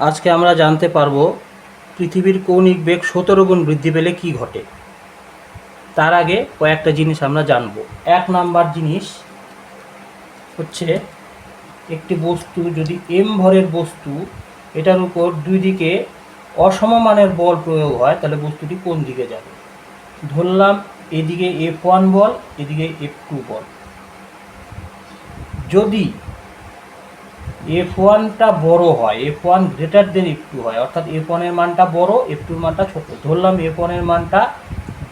আজকে আমরা জানতে পারব পৃথিবীর কৌণিক বেগ সতেরো গুণ বৃদ্ধি পেলে কি ঘটে। তার আগে কয়েকটা জিনিস আমরা জানব। এক নাম্বার জিনিস হচ্ছে একটি বস্তু, যদি এম ভরের বস্তু, এটার উপর দুই দিকে অসমমানের বল প্রয়োগ হয়, তাহলে বস্তুটি কোন দিকে যাবে? ধরলাম এদিকে এফ ওয়ান বল, এদিকে এফ টু বল। যদি এফ ওয়ানটা বড় হয় F one greater than F two হয়, অর্থাৎ এফ ওয়ানের মানটা বড় এফ টুর মানটা ছোট। ধরলাম এফ ওয়ানের মানটা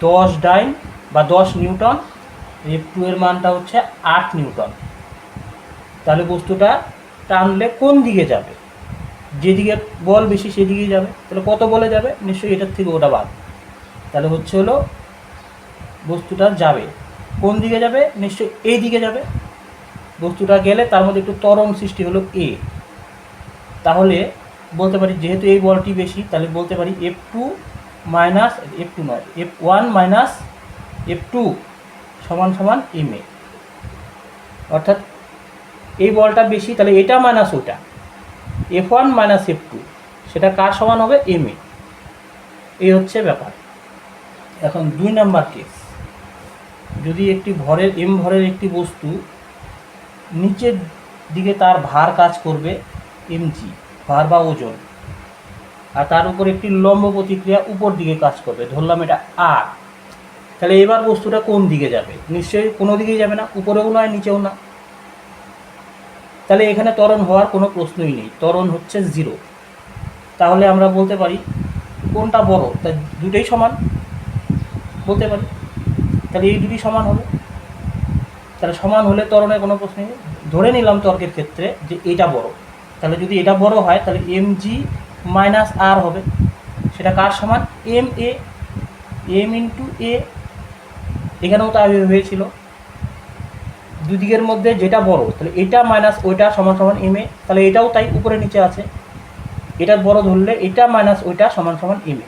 দশ ডাইন বা দশ নিউটন এফ টু এর মানটা হচ্ছে আট নিউটন। তাহলে বস্তুটা টানলে কোন দিকে যাবে? যেদিকে বল বেশি সেদিকেই যাবে। তাহলে কত বলে যাবে? নিশ্চয়ই এটার থেকে ওটা বাদ। তাহলে হচ্ছে হলো বস্তুটা যাবে। কোন দিকে যাবে? নিশ্চয়ই এই দিকে যাবে। বস্তুটা গেলে তার মধ্যে একটু ত্বরণ সৃষ্টি হলো এ তাহলে বলতে পারি যেহেতু এই বলটি বেশি, তাহলে বলতে পারি F two minus F two নয় F one minus F two সমান সমান এম এ অর্থাৎ এই বলটা বেশি, তাহলে এটা মাইনাস ওটা F one minus F two সেটা কার সমান হবে? এম এ এই হচ্ছে ব্যাপার। এখন দুই নাম্বার কেস যদি একটি ভরের এম ভরের একটি বস্তু নিচের দিকে তার ভার কাজ করবে এমজি, ভার বা ওজন। আর তার উপর একটি লম্ব প্রতিক্রিয়া উপর দিকে কাজ করবে। ধরলাম এটা আর। তাহলে এবার বস্তুটা কোন দিকে যাবে? নিশ্চয়ই কোনো দিকেই যাবে না, উপরেও নয়, নিচেও না। তাহলে এখানে ত্বরণ হওয়ার কোনো প্রশ্নই নেই। ত্বরণ হচ্ছে জিরো। তাহলে আমরা বলতে পারি কোনটা বড়? তা দুটোই সমান। বলতে পারি। তাহলে এই দুটি সমান হবে। তাহলে সমান হলে ত্বরণের কোনো প্রশ্ন নেই। ধরে নিলাম তর্কের ক্ষেত্রে যে এটা বড়। তাহলে যদি এটা বড় হয়, তাহলে এম জি মাইনাস আর হবে। সেটা কার সমান? M A M into A এখানেও তাই হয়েছিল। দুদিকের মধ্যে যেটা বড়, তাহলে এটা মাইনাস ওইটা সমান সমান এম এ তাহলে এটাও তাই উপরে নিচে আছে। এটা বড় ধরলে এটা মাইনাস ওইটা সমান সমান এম এ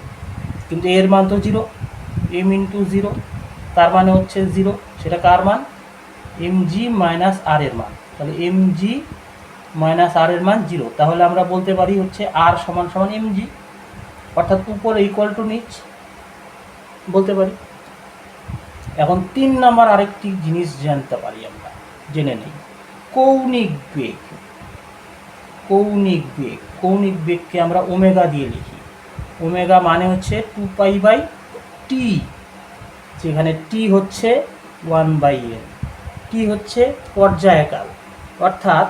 কিন্তু এর মান তো জিরো এম ইন্টু জিরো তার মানে হচ্ছে জিরো সেটা কার মান? জি মাইনাস আর এর মান। তাহলে এম জি মাইনাস আর এর মান জিরো তাহলে আমরা বলতে পারি হচ্ছে আর সমান সমান এম জি অর্থাৎ উপরে ইকুয়াল টু নিচ, বলতে পারি। এখন তিন নাম্বার আরেকটি জিনিস জানতে পারি আমরা, জেনে নেই। কৌণিক বেগ। কৌণিক বেগ। কৌণিক বেগকে আমরা ওমেগা দিয়ে লিখি। ওমেগা মানে হচ্ছে টু পাই বাই টি যেখানে টি হচ্ছে ওয়ান বাই এন টি হচ্ছে? পর্যায়কাল। অর্থাৎ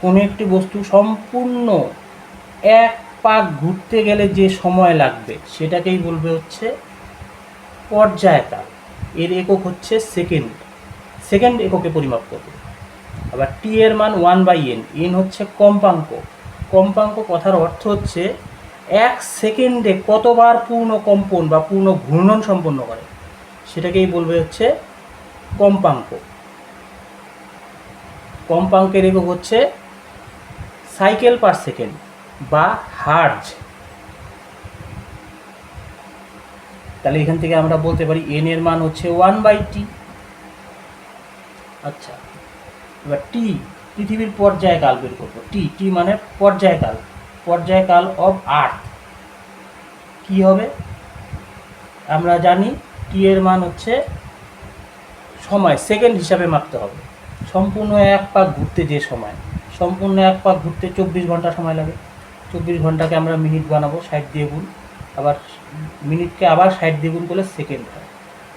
কোনো একটি বস্তু সম্পূর্ণ এক পাক ঘুরতে গেলে যে সময় লাগবে, সেটাকেই বলবে হচ্ছে পর্যায়কাল। এর একক হচ্ছে সেকেন্ড। সেকেন্ড এককে পরিমাপ করবে। আবার টি এর মান ওয়ান বাই এন এন হচ্ছে কম্পাঙ্ক। কম্পাঙ্ক কথার অর্থ হচ্ছে এক সেকেন্ডে কতবার পূর্ণ কম্পন বা পূর্ণ ঘূর্ণন সম্পন্ন করে, সেটাকেই বলবে হচ্ছে কম্পাঙ্ক। কম্পাঙ্কের একক হচ্ছে সাইকেল পার সেকেন্ড বা হার্জ। তাহলে এখান থেকে আমরা বলতে পারি এন এর মান হচ্ছে ওয়ান বাই টি আচ্ছা এবার টি পৃথিবীর পর্যায়কাল বের করব। টি টি মানে পর্যায়কাল পর্যায়কাল অফ আর্থ কি হবে? আমরা জানি টি এর মান হচ্ছে সময় সেকেন্ড হিসাবে মাপতে হবে। সম্পূর্ণ এক পাক ঘুরতে যে সময়, সম্পূর্ণ এক পাক ঘুরতে চব্বিশ ঘণ্টা সময় লাগে। চব্বিশ ঘন্টাকে আমরা মিনিট বানাবো ষাট দিয়ে গুণ। আবার মিনিটকে আবার ষাট দিয়ে গুণ করলে সেকেন্ড হয়।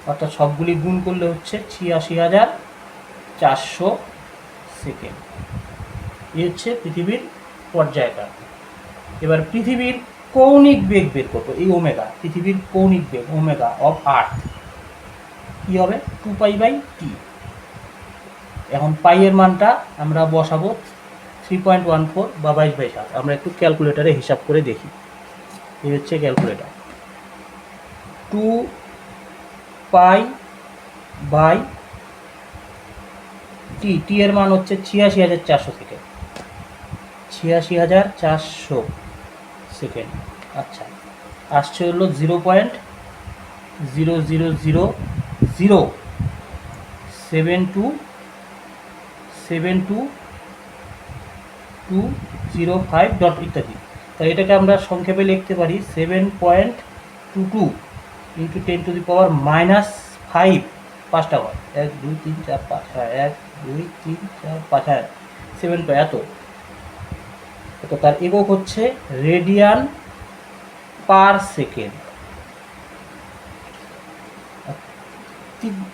অর্থাৎ সবগুলি গুণ করলে হচ্ছে ছিয়াশি হাজার চারশো সেকেন্ড এই হচ্ছে পৃথিবীর পর্যায়কাল এবার পৃথিবীর কৌণিক বেগ বের করব, এই ওমেগা, পৃথিবীর কৌণিক বেগ, ওমেগা অফ আর্থ কী হবে? টু পাই বাই টি এখন পাইয়ের মানটা আমরা বসাবো থ্রি পয়েন্ট ওয়ান ফোর বা বাইশ বাই সাত আমরা একটু ক্যালকুলেটারে হিসাব করে দেখি। এই হচ্ছে calculator two pi by T T এর মান হচ্ছে ছিয়াশি হাজার চারশো সেকেন্ড ছিয়াশি হাজার চারশো সেকেন্ড আচ্ছা। আসছে হলো zero point zero zero zero zero, seven two seven two two zero five dot ইত্যাদি। তাই এটাকে আমরা সংক্ষেপে লিখতে পারি seven point two two into ten to the power minus five পাঁচটা হয় এক, দুই, তিন, চার, পাঁচ হ্যাঁ এক, দুই, তিন, চার, পাঁচ হ্যাঁ সেভেন এত। তো তার একক হচ্ছে রেডিয়ান পার সেকেন্ড।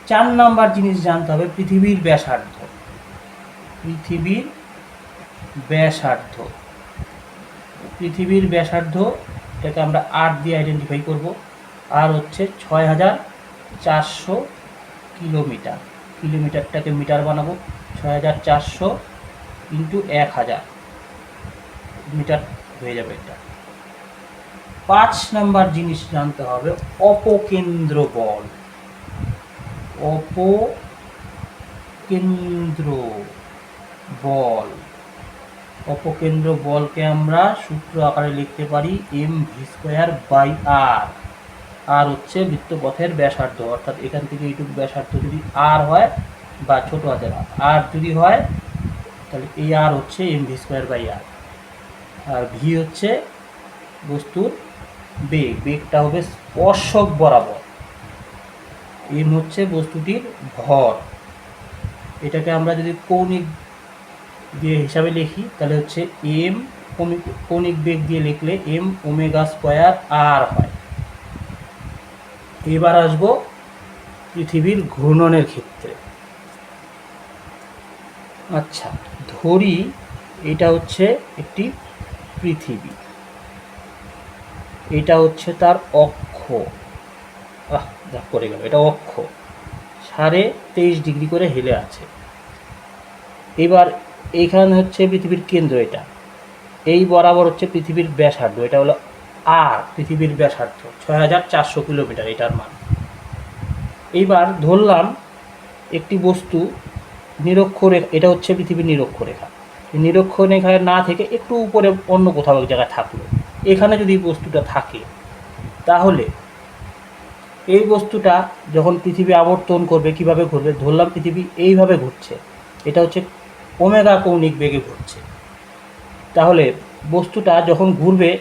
চার নাম্বার জিনিস জানতে হবে, পৃথিবীর ব্যাসার্ধ। পৃথিবীর ব্যাসার্ধ। পৃথিবীর ব্যাসার্ধ, এটাকে আমরা আট দিয়ে আইডেন্টিফাই করব। আর হচ্ছে ছয় হাজার চারশো কিলোমিটার। কিলোমিটারটাকে মিটার বানাবো। ছয় হাজার চারশো ইন্টু এক হাজার মিটার হয়ে যাবে এটা। পাঁচ নাম্বার জিনিস জানতে হবে অপকেন্দ্র বল অপকেন্দ্র বল অপকেন্দ্র বলকে আমরা সূত্র আকারে লিখতে পারি M V square by R R হচ্ছে বৃত্তপথের ব্যাসার্ধ, অর্থাৎ এখান থেকে এইটুকু ব্যাসার্ধ যদি আর হয় বা ছোট হাতের আর যদি হয়, তাহলে এই আর হচ্ছে M V square by R R V হচ্ছে বস্তুর বেগ। বেগটা হবে স্পর্শক বরাবর। এম হচ্ছে বস্তুটির ভর এটাকে আমরা যদি কৌণিক দিয়ে হিসাবে লিখি, তাহলে হচ্ছে এম কৌণিক বেগ দিয়ে লিখলে এম ওমেগা স্কোয়ার আর হয়। এবার আসব পৃথিবীর ঘূর্ণনের ক্ষেত্রে। আচ্ছা ধরি এটা হচ্ছে একটি পৃথিবী। এটা হচ্ছে তার অক্ষ। আহ যা করে গেল। এটা অক্ষ সাড়ে তেইশ ডিগ্রি করে হেলে আছে। এবার এইখানে হচ্ছে পৃথিবীর কেন্দ্র এটা। এই বরাবর হচ্ছে পৃথিবীর ব্যাসার্ধ। এটা হলো আর, পৃথিবীর ব্যাসার্ধ। ছয় হাজার চারশো কিলোমিটার এটার মান। এইবার ধরলাম একটি বস্তু নিরক্ষরেখা, এটা হচ্ছে পৃথিবীর নিরক্ষরেখা। নিরক্ষরেখায় না থেকে একটু উপরে অন্য কোথাও এক জায়গায় থাকল। এখানে যদি বস্তুটা থাকে, তাহলে এই বস্তুটা যখন পৃথিবী আবর্তন করবে, কীভাবে ঘুরবে ধরলাম পৃথিবী এইভাবে ঘুরছে এটা হচ্ছে ওমেগা কৌণিক বেগে ঘুরছে তাহলে বস্তুটা যখন ঘুরবে,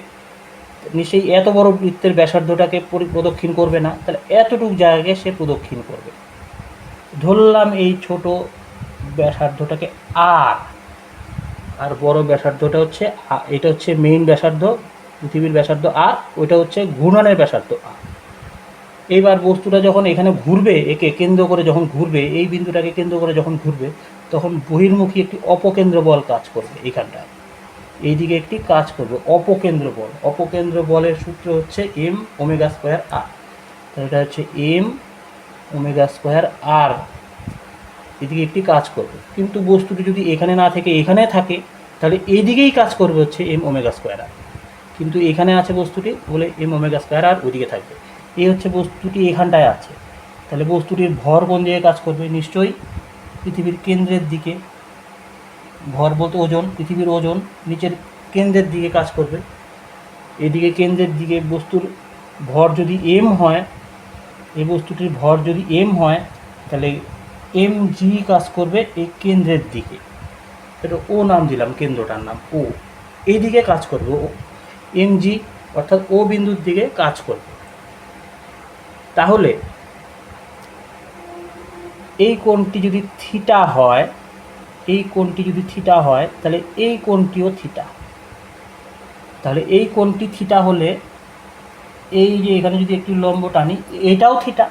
নিশ্চয়ই এত বড় বৃত্তের ব্যাসার্ধটাকে পরি- প্রদক্ষিণ করবে না, তাহলে এতটুকু জায়গাকে সে প্রদক্ষিণ করবে। ধরলাম এই ছোট ব্যাসার্ধটাকে আর। আর বড় ব্যাসার্ধটা হচ্ছে এটা হচ্ছে মেইন ব্যাসার্ধ, পৃথিবীর ব্যাসার্ধ আর, ওইটা হচ্ছে ঘূর্ণনের ব্যাসার্ধ আর। এইবার বস্তুটা যখন এখানে ঘুরবে, একে কেন্দ্র করে যখন ঘুরবে, এই বিন্দুটাকে কেন্দ্র করে যখন ঘুরবে, তখন বহির্মুখী একটি অপকেন্দ্র বল কাজ করবে এইখানটায়। এইদিকে একটি কাজ করবে, অপকেন্দ্র বল। অপকেন্দ্র বলের সূত্র হচ্ছে এম ওমেগা স্কোয়ার আর তাহলে এটা হচ্ছে এম ওমেগা স্কোয়ার আর এদিকে একটি কাজ করবে। কিন্তু বস্তুটি যদি এখানে না থেকে এখানে থাকে, তাহলে এইদিকেই কাজ করবে হচ্ছে এম ওমেগা স্কোয়ার আর কিন্তু এখানে আছে বস্তুটি, বলে এম ওমেগা স্কোয়ার আর ওইদিকে থাকবে। এই হচ্ছে বস্তুটি এখানটায় আছে। তাহলে বস্তুটির ভর কোন দিকে কাজ করবে? নিশ্চয়ই পৃথিবীর কেন্দ্রের দিকে। ভর বলতে ওজন, পৃথিবীর ওজন নিচের কেন্দ্রের দিকে কাজ করবে। এদিকে কেন্দ্রের দিকে বস্তুর ভর যদি এম হয় এই বস্তুটির ভর যদি এম হয়, তাহলে এম জি কাজ করবে এই কেন্দ্রের দিকে। এটা ও নাম দিলাম, কেন্দ্রটার নাম ও। এই দিকে কাজ করবে ও। এম জি অর্থাৎ ও বিন্দুর দিকে কাজ করবে। তাহলে এই কোণটি যদি থিটা হয়, এই কোণটি যদি থিটা হয়, তাহলে এই কোণটিও থিটা। তাহলে এই কোণটি থিটা হলে এই যে এখানে যদি একটি লম্ব টানি, এটাও থিটা।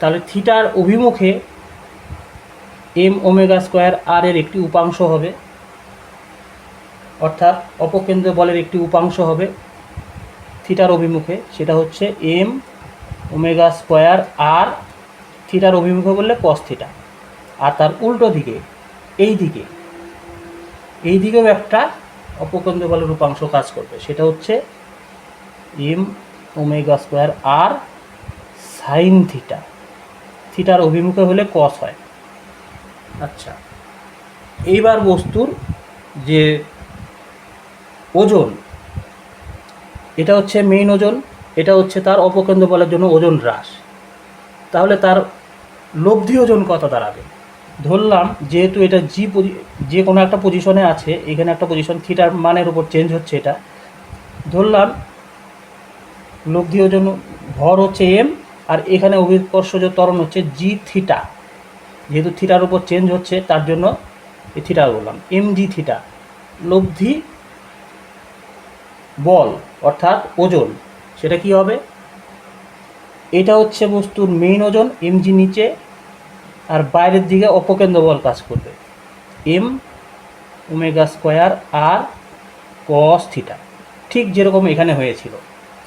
তাহলে থিটার অভিমুখে এম ওমেগা স্কোয়ার আর এর একটি উপাংশ হবে, অর্থাৎ অপকেন্দ্র বলের একটি উপাংশ হবে। থিটার অভিমুখে, সেটা হচ্ছে এম ওমেগা স্কোয়ার আর থিটার অভিমুখে বললে কস থিটা। আর তার উল্টো দিকে, এই দিকে, এই দিকেও একটা অপকেন্দ্র বলের উপাংশ কাজ করবে। সেটা হচ্ছে M omega square R sine theta. থিটার অভিমুখে হলে কস হয়। আচ্ছা এইবার বস্তুর যে ওজন এটা হচ্ছে মেইন ওজন, এটা হচ্ছে তার অপকেন্দ্র বলের জন্য ওজন হ্রাস। তাহলে তার লব্ধি ওজন কত দাঁড়াবে? ধরলাম যেহেতু এটা জি যে কোনো একটা পজিশনে আছে, এখানে একটা পজিশন থিটার মানের উপর চেঞ্জ হচ্ছে এটা। ধরলাম লব্ধি ওজন ভর হচ্ছে এম আর এখানে অভিকর্ষজ ত্বরণ হচ্ছে জি থিটা যেহেতু থিটার উপর চেঞ্জ হচ্ছে, তার জন্য থিটা বললাম এম জি থিটা লব্ধি বল, অর্থাৎ ওজন, সেটা কি হবে? এটা হচ্ছে বস্তুর মেইন ওজন এম জি নিচে, আর বাইরের দিকে অপকেন্দ্র বল কাজ করবে। M omega square R cos theta ঠিক যেরকম এখানে হয়েছিল,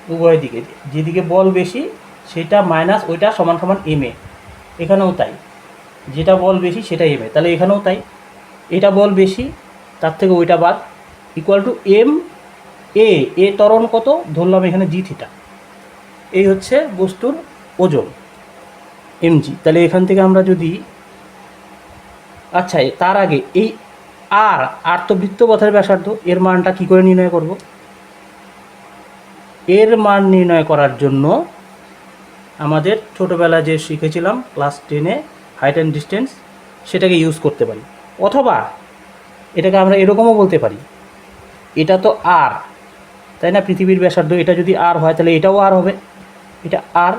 উভয় দিকে। যেদিকে বল বেশি, সেটা মাইনাস ওইটা সমান সমান এম এ। এখানেও তাই। যেটা বল বেশি, সেটা এম এ। তাহলে এখানেও তাই। এটা বল বেশি, তার থেকে ওইটা বাদ। Equal to M A A ত্বরণ কত? ধরলাম এখানে জি থিটা এই হচ্ছে বস্তুর ওজন এমজি তাহলে এখান থেকে আমরা যদি আচ্ছা তার আগে এই আর আর তো বৃত্তপথের ব্যাসার্ধ, এর মানটা কি করে নির্ণয় করব? এর মান নির্ণয় করার জন্য আমাদের ছোটোবেলায় যে শিখেছিলাম, ক্লাস টেনে হাইট অ্যান্ড ডিস্টেন্স, সেটাকে ইউজ করতে পারি। অথবা, এটাকে আমরা এরকমও বলতে পারি। এটা তো আর তাই না? পৃথিবীর ব্যাসার্ধ এটা যদি আর হয়, তাহলে এটাও আর হবে। এটা আর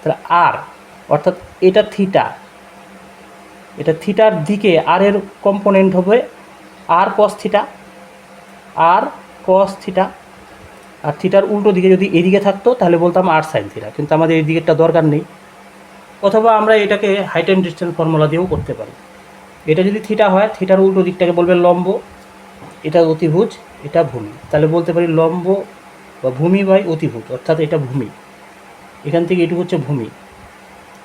তাহলে আর অর্থাৎ এটা থিটা এটা থিটার দিকে আর এর কম্পোনেন্ট হবে আর কস থিটা আর কস থিটা আর থিটার উল্টো দিকে যদি এদিকে থাকতো, তাহলে বলতাম আর সাইন থিটা কিন্তু আমাদের এই দিকেরটা দরকার নেই। অথবা আমরা এটাকে হাইট অ্যান্ড ডিস্টেন্স ফর্মুলা দিয়েও করতে পারি। এটা যদি থিটা হয় থিটার উল্টো দিকটাকে বলবে লম্ব। এটা অতিভুজ। এটা ভূমি। তাহলে বলতে পারি লম্ব বা ভূমি বাই অতিভূত, অর্থাৎ এটা ভূমি। এখান থেকে এটুকু হচ্ছে ভূমি।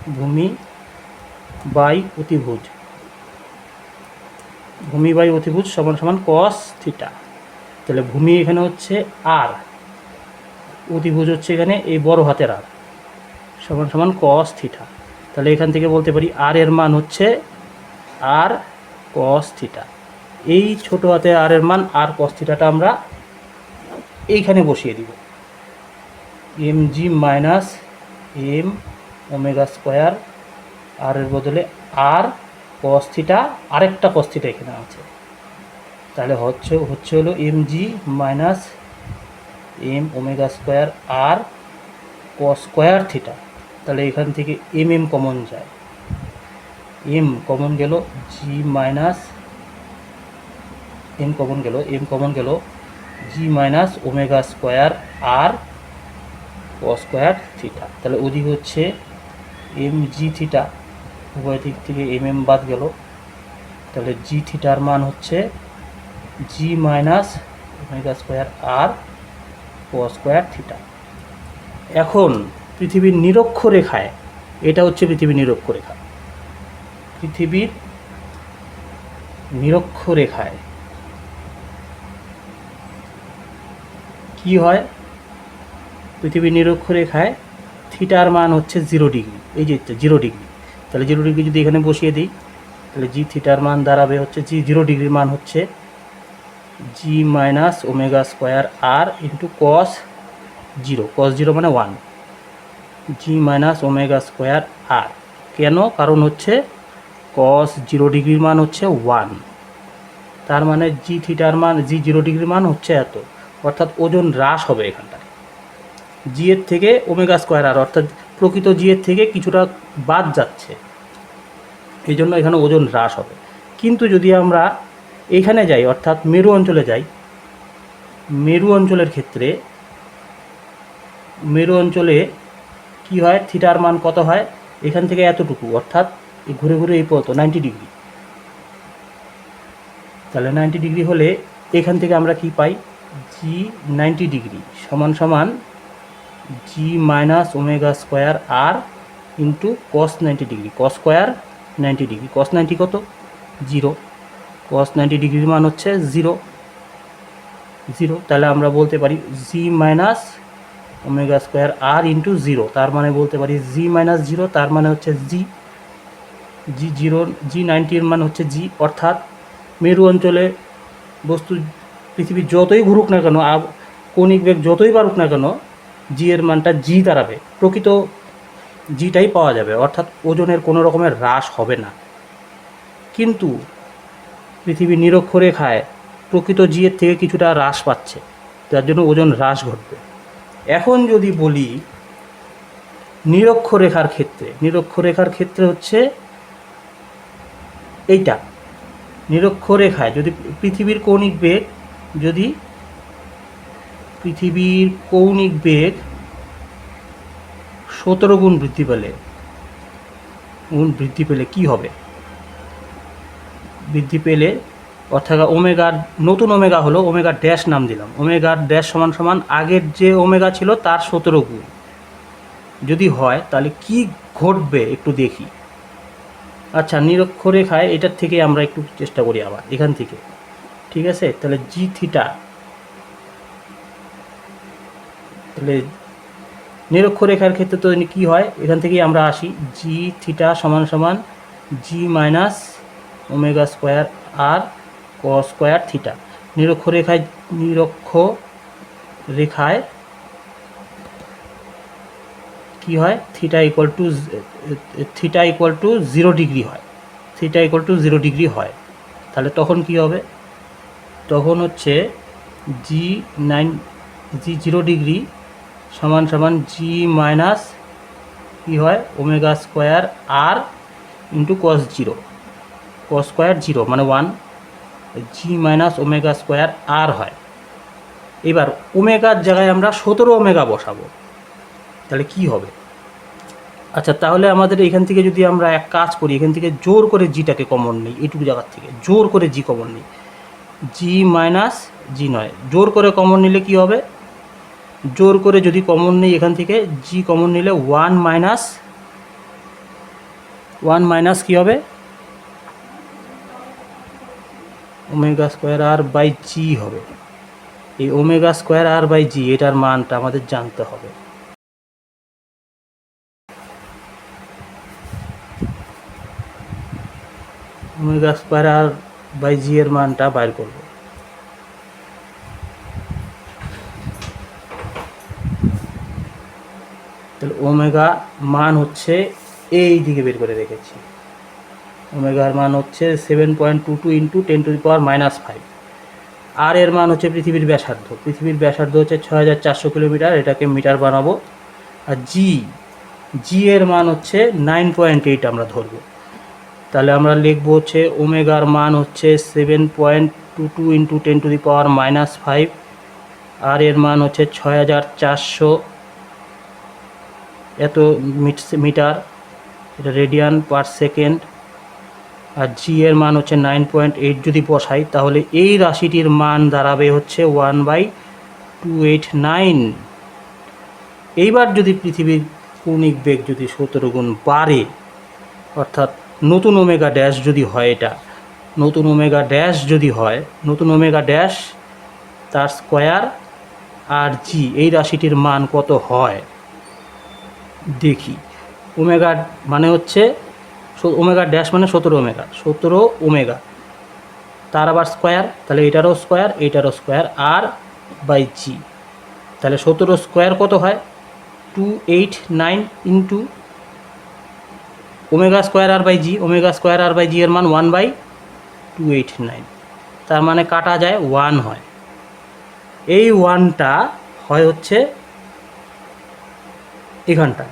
ভূমি বাই অতিভুজ ভূমি বাই অতিভুজ সমান সমান কস থিটা তাহলে ভূমি এখানে হচ্ছে আর অতিভুজ হচ্ছে এখানে এই বড় হাতের আর সমান সমান কস থিটা তাহলে এখান থেকে বলতে পারি আর এর মান হচ্ছে আর কস থিটা এই ছোট হাতে আর এর মান আর কস থিটাটা আমরা এইখানে বসিয়ে দিব। M G minus M omega square R এর বদলে আর কস থিটা আরেকটা কস থিটা এখানে আছে। তাহলে হচ্ছে হচ্ছে হলো M G minus M omega square R cos square theta তাহলে এখান থেকে এম এম কমন যায়। এম কমন গেল জি মাইনাস এম কমন গেল এম কমন গেল G minus omega square R cos square theta তাহলে ওদিক হচ্ছে এম জি থিটা উভয় দিক থেকে এম এম বাদ গেল। তাহলে জি থিটার মান হচ্ছে G minus omega square R cos square theta এখন পৃথিবীর নিরক্ষরেখায়, এটা হচ্ছে পৃথিবীর নিরক্ষরেখা। পৃথিবীর নিরক্ষরেখায় কি হয়? পৃথিবীর নিরক্ষরেখায় থিটার মান হচ্ছে জিরো ডিগ্রি। এই যে জিরো ডিগ্রি। তাহলে জিরো ডিগ্রি যদি এখানে বসিয়ে দিই, তাহলে জি থিটার মান দাঁড়াবে হচ্ছে জি, জিরো ডিগ্রির মান হচ্ছে G minus omega square R into cos zero. Cos zero মানে one. G minus omega square R. কেন? কারণ হচ্ছে কস জিরো ডিগ্রির মান হচ্ছে ওয়ান। তার মানে জি থিটার মান, জি জিরো ডিগ্রির মান হচ্ছে এত। অর্থাৎ ওজন হ্রাস হবে এখানটায়। জি এর থেকে ওমেগা স্কোয়ার আর, অর্থাৎ প্রকৃত জি এর থেকে কিছুটা বাদ যাচ্ছে। এই জন্য এখানে ওজন হ্রাস হবে। কিন্তু যদি আমরা এইখানে যাই, অর্থাৎ মেরু অঞ্চলে যাই, মেরু অঞ্চলের ক্ষেত্রে মেরু অঞ্চলে কি হয়? থিটার মান কত হয়? এখান থেকে এতটুকু, অর্থাৎ ঘুরে ঘুরে এই পর্যন্ত নাইনটি ডিগ্রি তাহলে নাইনটি ডিগ্রি হলে এখান থেকে আমরা কি পাই? জি নাইনটি ডিগ্রি সমান সমান G minus omega square R into cos ninety degree cos square ninety degree cos ninety কত? জিরো কস নাইনটি ডিগ্রির মান হচ্ছে জিরো জিরো তাহলে আমরা বলতে পারি G minus omega square R into zero তার মানে বলতে পারি জি মাইনাস জিরো তার মানে হচ্ছে জি জি জিরো জি নাইনটির মানে হচ্ছে জি অর্থাৎ মেরু অঞ্চলে বস্তু পৃথিবীর যতই ঘুরুক না কেন কৌণিক বেগ যতই বাড়ুক না কেন জি এর মানটা জি দাঁড়াবে। প্রকৃত জিটাই পাওয়া যাবে, অর্থাৎ ওজনের কোনো রকমের হ্রাস হবে না। কিন্তু পৃথিবীর নিরক্ষরেখায় প্রকৃত জিয়ের থেকে কিছুটা হ্রাস পাচ্ছে, যার জন্য ওজন হ্রাস ঘটবে। এখন যদি বলি, নিরক্ষরেখার ক্ষেত্রে নিরক্ষরেখার ক্ষেত্রে হচ্ছে এইটা। নিরক্ষরেখায় যদি পৃথিবীর কৌণিক বেগ যদি পৃথিবীর কৌণিক বেগ সতেরো গুণ বৃদ্ধি পেলে, গুণ বৃদ্ধি পেলে কি হবে? বৃদ্ধি পেলে অর্থাৎ ওমেগার, নতুন ওমেগা হলো ওমেগা ড্যাশ নাম দিলাম। ওমেগার ড্যাশ সমান সমান আগের যে ওমেগা ছিল তার সতেরো গুণ। যদি হয় তাহলে কি ঘটবে একটু দেখি। আচ্ছা নিরক্ষরেখায় এটার থেকে আমরা একটু চেষ্টা করি আবার, এখান থেকে। ঠিক আছে? তাহলে জি থিটা তাহলে নিরক্ষরেখার ক্ষেত্রে তো কি হয়? এখান থেকেই আমরা আসি। জি থিটা সমান সমান G minus omega square R cos square theta নিরক্ষরেখায়, নিরক্ষ রেখায় কি হয়? Theta equal to theta equal to zero degree হয়। Theta equal to zero degree হয়। তাহলে তখন কি হবে? তখন হচ্ছে G nine G zero degree সমান সমান জি মাইনাস কী হয়? Omega square R into cos zero cos square zero মানে one G minus omega square R হয়। এবার ওমেগার জায়গায় আমরা সতেরো ওমেগা বসাবো। তাহলে কি হবে? আচ্ছা তাহলে আমাদের এখান থেকে যদি আমরা এক কাজ করি, এখান থেকে জোর করে জিটাকে কমন নিই এইটুকু জায়গার থেকে, জোর করে জি কমন নিই। জি মাইনাস জি নয়। জোর করে কমন নিলে কি হবে? জোর করে যদি কমন নিই এখান থেকে জি কমন নিলে ওয়ান মাইনাস ওয়ান মাইনাস কী হবে? Omega square R by G হবে। এই omega square R by G এটার মানটা আমাদের জানতে হবে। Omega square R by G এর মানটা বাইর করব। তাহলে ওমেগা মান হচ্ছে এই দিকে বের করে রেখেছি। ওমেগার মান হচ্ছে seven point two two into ten to the power minus five R এর মান হচ্ছে পৃথিবীর ব্যাসার্ধ। পৃথিবীর ব্যাসার্ধ হচ্ছে ছয় হাজার চারশো কিলোমিটার, এটাকে মিটার বানাবো। আর জি জি এর মান হচ্ছে নাইন পয়েন্ট এইট আমরা ধরবো। তাহলে আমরা লিখব হচ্ছে, ওমেগার মান হচ্ছে seven point two two into ten to the power minus five R এর মান হচ্ছে ছয় হাজার চারশো এত মিটার, এটা রেডিয়ান পার সেকেন্ড আর জি এর মান হচ্ছে নাইন পয়েন্ট এইট যদি বসাই, তাহলে এই রাশিটির মান দাঁড়াবে হচ্ছে one by two eight nine এইবার যদি পৃথিবীর কৌণিক বেগ যদি সতেরো গুণ বাড়ে, অর্থাৎ নতুন ওমেগা ড্যাশ যদি হয় এটা, নতুন ওমেগা ড্যাশ যদি হয়, নতুন ওমেগা ড্যাশ তার স্কোয়ার আর জি এই রাশিটির মান কত হয়? দেখি, ওমেগা মানে হচ্ছে ওমেগা ড্যাশ মানে সতেরো ওমেগা সতেরো ওমেগা। তার আবার স্কোয়ার, তাহলে এটারও স্কোয়ার এইটারও স্কোয়ার আর বাই জি তাহলে সতেরো স্কোয়ার কত হয়? Two eight nine into omega square R by G omega square R by G এর মান one by two eight nine তার মানে কাটা যায় ওয়ান হয়। এই ওয়ানটা হয় হচ্ছে এখানটা।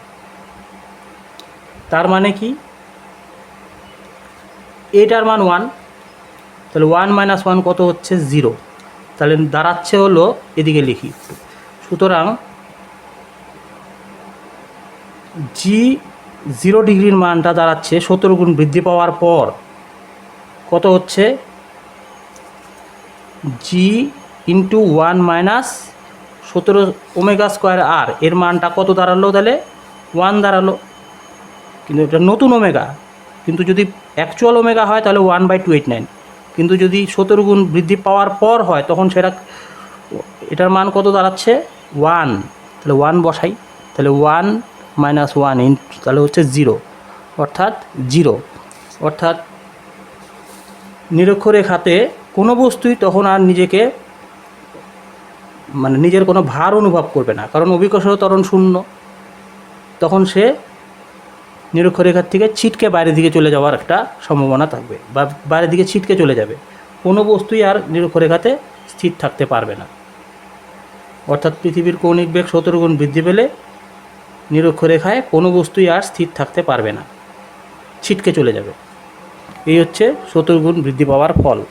তার মানে কি? এটার মান ওয়ান তাহলে ওয়ান মাইনাস ওয়ান কত হচ্ছে জিরো তাহলে দাঁড়াচ্ছে হলো এদিকে লিখি। সুতরাং জি জিরো ডিগ্রির মানটা দাঁড়াচ্ছে, সতেরো গুণ বৃদ্ধি পাওয়ার পর কত হচ্ছে? জি ইন্টু ওয়ান মাইনাস সতেরো ওমেগা স্কোয়ার আর এর মানটা কত দাঁড়াল তাহলে? ওয়ান দাঁড়াল। কিন্তু এটা নতুন ওমেগা কিন্তু যদি অ্যাকচুয়াল ওমেগা হয় তাহলে one by two eight nine কিন্তু যদি সতেরো গুণ বৃদ্ধি পাওয়ার পর হয়, তখন সেটা এটার মান কত দাঁড়াচ্ছে? ওয়ান তাহলে ওয়ান বসাই। তাহলে ওয়ান মাইনাস ওয়ান ইন তাহলে হচ্ছে জিরো অর্থাৎ জিরো অর্থাৎ নিরক্ষরেখাতে কোনো বস্তুই তখন আর নিজেকে মানে নিজের কোনো ভার অনুভব করবে না, কারণ অভিকর্ষ ত্বরণ শূন্য, তখন সে নিরক্ষরেখার থেকে ছিটকে বাইরের দিকে চলে যাওয়ার একটা সম্ভাবনা থাকবে বা বাইরের দিকে ছিটকে চলে যাবে, কোনো বস্তুই আর নিরক্ষরেখাতে স্থির থাকতে পারবে না। অর্থাৎ পৃথিবীর কৌণিক বেগ সতেরো গুণ বৃদ্ধি পেলে নিরক্ষরেখায় কোনো বস্তুই আর স্থির থাকতে পারবে না। ছিটকে চলে যাবে। এই হচ্ছে গুণ বৃদ্ধি পাওয়ার ফল।